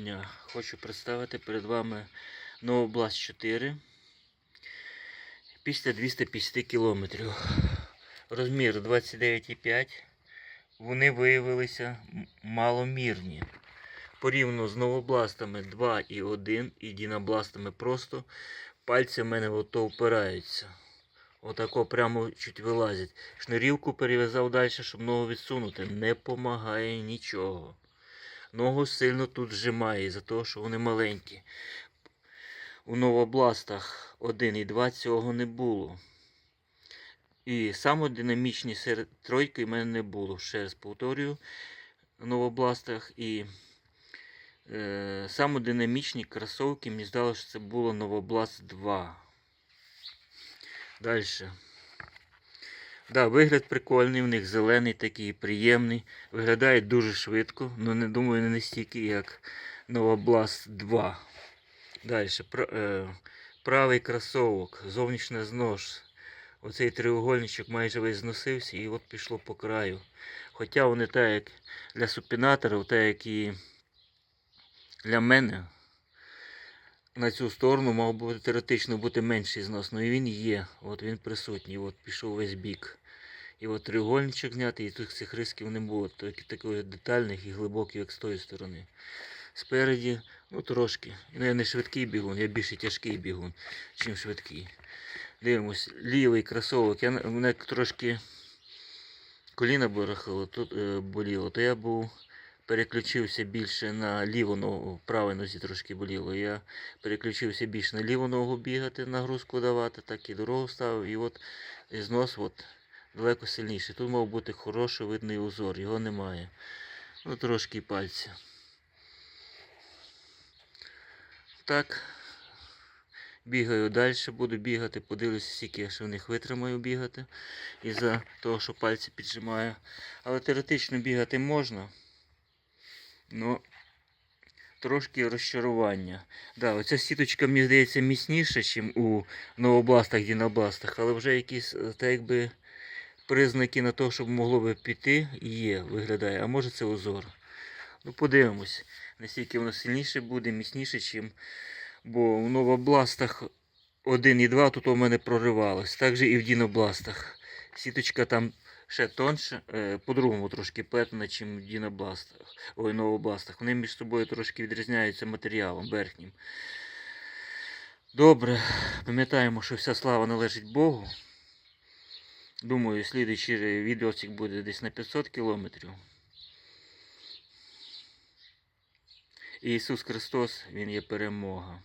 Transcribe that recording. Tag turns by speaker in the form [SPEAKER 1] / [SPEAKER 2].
[SPEAKER 1] дня! Хочу представити перед вами Новобласт 4 після 250 кілометрів. Розмір 29,5. Вони виявилися маломірні. Порівняно з новобластами 2,1 і дінобластами просто пальці в мене ото впираються. Отако прямо чуть вилазять. Шнурівку перев'язав далі, щоб ногу відсунути. Не помагає нічого. Ногу сильно тут зжимає, із-за того, що вони маленькі. У новобластах 1 і 2 цього не було. І самодинамічні серед тройки в мене не було. Ще раз повторюю, в новобластах. І е, самодинамічні кросовки, мені здалося, що це було Новобласт 2. Далі. Да, вигляд прикольний, в них зелений такий приємний. Виглядає дуже швидко, але не думаю, не настільки, як Новобласт 2. Далі. Е, правий кросовок, зовнішня знос. Оцей треугольничок майже весь зносився і от пішло по краю. Хоча вони так як для супінаторів, так як і для мене, на цю сторону мав би теоретично бути менший знос, але він є. От він присутній, от пішов весь бік. І от треугольничок знятий, і тут цих рисків не було, тільки таких детальних і глибоких, як з тої сторони. Спереді, ну трошки. Ну, я не швидкий бігун, я більше тяжкий бігун, чим швидкий. Дивимось, лівий кросовок. Я, мене трошки коліна барахало, тут е, боліло, то я був переключився більше на ліву ногу, правій нозі трошки боліло. Я переключився більше на ліву ногу бігати, нагрузку давати, так і дорогу ставив. І от знос от, далеко сильніший. Тут мав бути хороший видний узор, його немає. Ну, трошки пальця. Так. Бігаю далі, буду бігати, подивлюся, скільки я ще в них витримаю бігати із-за того, що пальці піджимаю. Але теоретично бігати можна. Ну, трошки розчарування. Да, оця сіточка, мені здається, міцніша, ніж у новобластах, дінобластах, але вже якісь е, так якби признаки на те, щоб могло би піти, є, виглядає. А може це узор. Ну, подивимось, наскільки воно сильніше буде, міцніше, чим. Бо в новобластах 1 і 2 тут у мене проривалось. Так же і в дінобластах. Сіточка там ще тонше, е, по-другому трошки плетена, чим дінобластах, ой, новобластах. Вони між собою трошки відрізняються матеріалом верхнім. Добре, пам'ятаємо, що вся слава належить Богу. Думаю, слідуючий відеоцік буде десь на 500 кілометрів. Ісус Христос, Він є перемога.